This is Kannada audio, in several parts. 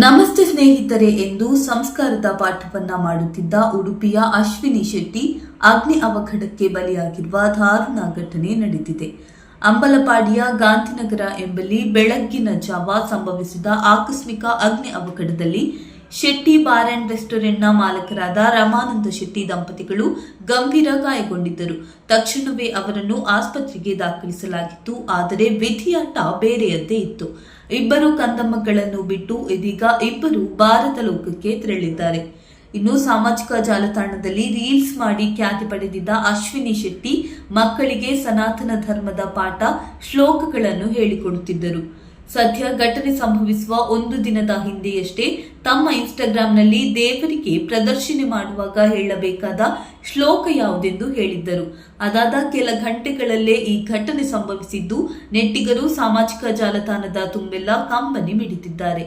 ನಮಸ್ತೆ ಸ್ನೇಹಿತರೆ ಎಂದು ಸಂಸ್ಕಾರದ ಪಾಠವನ್ನ ಮಾಡುತ್ತಿದ್ದ ಉಡುಪಿಯ ಅಶ್ವಿನಿ ಶೆಟ್ಟಿ ಅಗ್ನಿ ಅವಘಡಕ್ಕೆ ಬಲಿಯಾಗಿರುವ ದಾರುಣ ಘಟನೆ ನಡೆದಿದೆ. ಅಂಬಲಪಾಡಿಯ ಗಾಂಧಿನಗರ ಎಂಬಲ್ಲಿ ಬೆಳಗ್ಗಿನ ಜಾವ ಸಂಭವಿಸಿದ ಆಕಸ್ಮಿಕ ಅಗ್ನಿ ಅವಘಡದಲ್ಲಿ ಶೆಟ್ಟಿ ಬಾರ್ ಅಂಡ್ ರೆಸ್ಟೋರೆಂಟ್ನ ಮಾಲಕರಾದ ರಮಾನಂದ ಶೆಟ್ಟಿ ದಂಪತಿಗಳು ಗಂಭೀರ ಗಾಯಗೊಂಡಿದ್ದರು. ತಕ್ಷಣವೇ ಅವರನ್ನು ಆಸ್ಪತ್ರೆಗೆ ದಾಖಲಿಸಲಾಗಿತ್ತು. ಆದರೆ ವಿಧಿಯಾಟ ಬೇರೆಯದ್ದೇ ಇತ್ತು. ಇಬ್ಬರು ಕಂದಮ್ಮಗಳನ್ನು ಬಿಟ್ಟು ಇದೀಗ ಇಬ್ಬರು ಭಾರತ ಲೋಕಕ್ಕೆ ತೆರಳಿದ್ದಾರೆ. ಇನ್ನು ಸಾಮಾಜಿಕ ಜಾಲತಾಣದಲ್ಲಿ ರೀಲ್ಸ್ ಮಾಡಿ ಖ್ಯಾತಿ ಪಡೆದಿದ್ದ ಅಶ್ವಿನಿ ಶೆಟ್ಟಿ ಮಕ್ಕಳಿಗೆ ಸನಾತನ ಧರ್ಮದ ಪಾಠ ಶ್ಲೋಕಗಳನ್ನು ಹೇಳಿಕೊಡುತ್ತಿದ್ದರು. ಸದ್ಯ ಘಟನೆ ಸಂಭವಿಸುವ ಒಂದು ದಿನದ ಹಿಂದೆಯಷ್ಟೇ ತಮ್ಮ ಇನ್ಸ್ಟಾಗ್ರಾಂನಲ್ಲಿ ದೇವರಿಗೆ ಪ್ರದರ್ಶನೆ ಮಾಡುವಾಗ ಹೇಳಬೇಕಾದ ಶ್ಲೋಕ ಯಾವುದೆಂದು ಹೇಳಿದ್ದರು. ಅದಾದ ಕೆಲ ಗಂಟೆಗಳಲ್ಲೇ ಈ ಘಟನೆ ಸಂಭವಿಸಿದ್ದು, ನೆಟ್ಟಿಗರು ಸಾಮಾಜಿಕ ಜಾಲತಾಣದ ತುಂಬೆಲ್ಲ ಕಂಬನಿ ಮಿಡಿದಿದ್ದಾರೆ.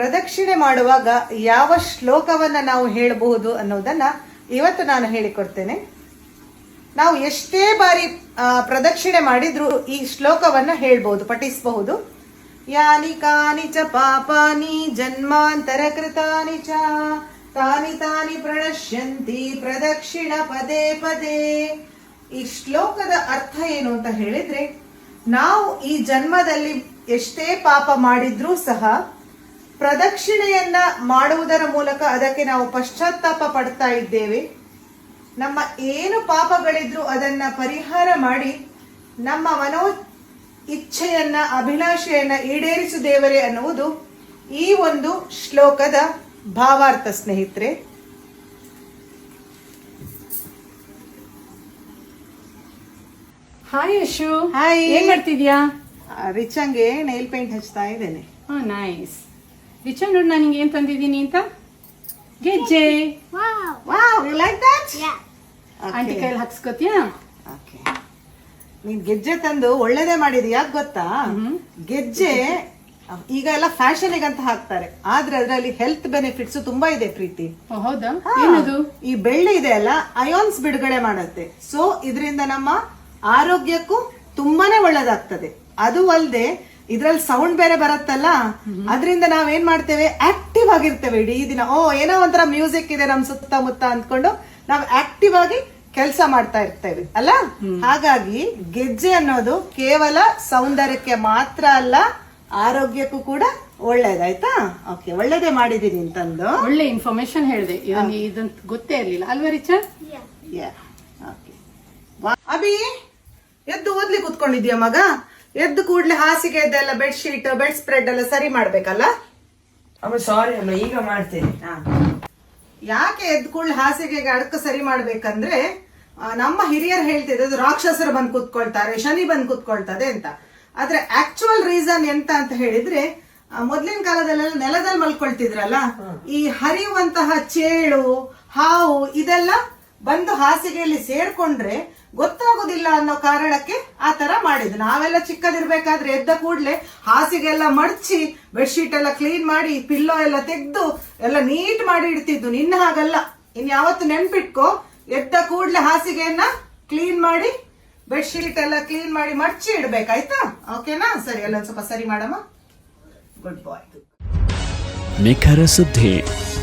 ಪ್ರದಕ್ಷಿಣೆ ಮಾಡುವಾಗ ಯಾವ ಶ್ಲೋಕವನ್ನ ನಾವು ಹೇಳಬಹುದು ಅನ್ನೋದನ್ನ ಇವತ್ತು ನಾನು ಹೇಳಿಕೊಡ್ತೇನೆ. ನಾವು ಎಷ್ಟೇ ಬಾರಿ ಪ್ರದಕ್ಷಿಣೆ ಮಾಡಿದ್ರು ಈ ಶ್ಲೋಕವನ್ನ ಹೇಳ್ಬಹುದು, ಪಠಿಸಬಹುದು. ಯಾನಿ ಕಾನಿ ಚ ಪಾಪಾನಿ ಜನ್ಮಾಂತರ ಕೃತಾನಿ ಚ, ತಾನಿ ತಾನಿ ಪ್ರಣಶ್ಯಂತಿ ಪ್ರದಕ್ಷಿಣ ಪದೇ ಪದೇ. ಈ ಶ್ಲೋಕದ ಅರ್ಥ ಏನು ಅಂತ ಹೇಳಿದ್ರೆ, ನಾವು ಈ ಜನ್ಮದಲ್ಲಿ ಎಷ್ಟೇ ಪಾಪ ಮಾಡಿದ್ರೂ ಸಹ ಪ್ರದಕ್ಷಿಣೆಯನ್ನ ಮಾಡುವುದರ ಮೂಲಕ ಅದಕ್ಕೆ ನಾವು ಪಶ್ಚಾತ್ತಾಪ ಪಡ್ತಾ ಇದ್ದೇವೆ. ನಮ್ಮ ಏನು ಪಾಪಗಳಿದ್ರು ಅದನ್ನ ಪರಿಹಾರ ಮಾಡಿ ನಮ್ಮ ಮನೋ ಇಚ್ಛೆಯನ್ನ ಅಭಿಲಾಷೆಯನ್ನ ಈಡೇರಿಸು ದೇವರೇ ಅನ್ನುವುದು ಈ ಒಂದು ಶ್ಲೋಕದ ಭಾವಾರ್ಥ ಸ್ನೇಹಿತರೆ. Hi Yashu hi. ಏನ್ ಮಾಡ್ತಿದ್ಯಾ? ರಿಚಂಗೆ ನೈಲ್ ಪೇಂಟ್ ಹಚ್ತಾ ಇದ್ದೇನೆ. ನೈಸ್ ನೋಡ್ ನಾನು ನಿಂಗೆ ಏನ್ ತಂದಿದ್ದೀನಿ ಅಂತ? ಗೆಜ್ಜೆ. Wow you like that aunty ಕೈಯಲ್ಲಿ ಹಾಕ್ಸ್ಕೊತೀಯಾ? ಓಕೆ ನೀನ್ ಗೆಜ್ಜೆ ತಂದು ಒಳ್ಳೇದೇ ಮಾಡಿದಿ ಯಾಕೆ ಗೊತ್ತಾ? ಗೆಜ್ಜೆ ಈಗ ಎಲ್ಲ ಫ್ಯಾಷನ್ ಅಂತ ಹಾಕ್ತಾರೆ. ಆದ್ರೆ ಅದರಲ್ಲಿ ಹೆಲ್ತ್ ಬೆನಿಫಿಟ್ಸ್ ತುಂಬಾ ಇದೆ ಪ್ರೀತಿ. ಹೌದಾ? ಏನದು? ಈ ಬೆಳ್ಳಿ ಇದೆ ಅಲ್ಲ ಅಯೋನ್ಸ್ ಬಿಡುಗಡೆ ಮಾಡುತ್ತೆ. ಸೊ ಇದರಿಂದ ನಮ್ಮ ಆರೋಗ್ಯಕ್ಕೂ ತುಂಬಾನೇ ಒಳ್ಳೇದಾಗ್ತದೆ. ಅದು ಅಲ್ಲದೆ ಇದ್ರಲ್ಲಿ ಸೌಂಡ್ ಬೇರೆ ಬರತ್ತಲ್ಲ? ಅದರಿಂದ ನಾವೇನ್ ಏನ್ ಮಾಡ್ತೇವೆ? ಆಕ್ಟಿವ್ ಆಗಿರ್ತೇವೆ. ಇಡೀ ದಿನ. ಓ ಏನೋ ಒಂಥರ ಮ್ಯೂಸಿಕ್ ಇದೆ ನಮ್ ಸುತ್ತಮುತ್ತ ಅಂದ್ಕೊಂಡು ನಾವ್ ಆಕ್ಟಿವ್ ಆಗಿ ಕೆಲಸ ಮಾಡ್ತಾ ಇರ್ತೇವೆ. ಅಲ್ಲ? ಹಾಗಾಗಿ ಗೆಜ್ಜೆ ಅನ್ನೋದು ಕೇವಲ ಸೌಂದರ್ಯಕ್ಕೆ ಮಾತ್ರ ಅಲ್ಲ ಆರೋಗ್ಯಕ್ಕೂ ಕೂಡ ಒಳ್ಳೇದಾಯ್ತಾ ಓಕೆ ಒಳ್ಳೇದೇ ಮಾಡಿದೀನಿ ಅಂತಂದು. ಒಳ್ಳೆ ಇನ್ಫಾರ್ಮೇಶನ್ ಹೇಳಿದೆ. ಇದನ್ ಇದಂತ ಗೊತ್ತೇ ಇರ್ಲಿಲ್ಲ. ಅಲ್ವಾ ರಿಚ? Yeah. Okay. ವಾ- ಅಭಿ ಎದ್ದು ಓದ್ಲಿ ಕುತ್ಕೊಂಡಿದ್ಯಾ ಮಗ? ಎದ್ದು ಕೂಡ್ಲೆ ಹಾಸಿಗೆ ಇದೆಲ್ಲ ಬೆಡ್ ಶೀಟ್ ಬೆಡ್ ಸ್ಪ್ರೆಡ್ ಎಲ್ಲ ಸರಿ ಮಾಡ್ಬೇಕಲ್ಲ? ಅಮ್ಮ ಸಾರಿ ಅಮ್ಮ ಈಗ ಮಾಡ್ತೇನೆ. ಯಾಕೆ ಎದ್ದು ಕೂಡ್ಲೆ ಹಾಸಿಗೆಗೆ ಅಡಕ ಸರಿ ಮಾಡ್ಬೇಕಂದ್ರೆ ನಮ್ಮ ಹಿರಿಯರು ಹೇಳ್ತಿದ್ರು ಅದು ರಾಕ್ಷಸರು ಬಂದು ಕುತ್ಕೊಳ್ತಾರೆ ಶನಿ ಬಂದು ಕುತ್ಕೊಳ್ತದೆ ಅಂತ. ಆದ್ರೆ ಆಕ್ಚುಯಲ್ ರೀಸನ್ ಎಂತ ಅಂತ ಹೇಳಿದ್ರೆ ಮೊದ್ಲಿನ ಕಾಲದಲ್ಲೆಲ್ಲ ನೆಲದಲ್ಲಿ ಮಲ್ಕೊಳ್ತಿದ್ರಲ್ಲ ಈ ಹರಿಯುವಂತಹ ಚೇಳು ಹಾವು ಇದೆಲ್ಲ ಬಂದು ಹಾಸಿಗೆಯಲ್ಲಿ ಸೇರ್ಕೊಂಡ್ರೆ ಗೊತ್ತಾಗೋದಿಲ್ಲ ಅನ್ನೋ ಕಾರಣಕ್ಕೆ ಆ ತರ ಮಾಡಿದ್ರು ನಾವೆಲ್ಲ ಚಿಕ್ಕದಿರ್ಬೇಕಾದ್ರೆ ಎದ್ದ ಕೂಡ್ಲೆ ಹಾಸಿಗೆ ಎಲ್ಲ ಮಡಚಿ ಬೆಡ್ಶೀಟ್ ಎಲ್ಲ ಕ್ಲೀನ್ ಮಾಡಿ, ಪಿಲ್ಲೋ ಎಲ್ಲ ತೆಗೆದು ಎಲ್ಲ ನೀಟ್ ಮಾಡಿ ಇಡ್ತಿದ್ದು ನಿನ್ನ ಹಾಗಲ್ಲ. ಇನ್ ಯಾವತ್ತು ನೆನ್ಪಿಟ್ಕೋ, ಎದ್ದ ಕೂಡ್ಲೆ ಹಾಸಿಗೆಯನ್ನ ಕ್ಲೀನ್ ಮಾಡಿ, ಬೆಡ್ಶೀಟ್ ಎಲ್ಲ ಕ್ಲೀನ್ ಮಾಡಿ ಮಡ್ಚಿ ಇಡ್ಬೇಕಾಯ್ತಾ ಓಕೆನಾ? ಸರಿ, ಅಲ್ಲೊಂದ್ ಸ್ವಲ್ಪ ಸರಿ ಮಾಡಮ್ಮ. Good bye. ನಿಖರ ಸುದ್ದಿ.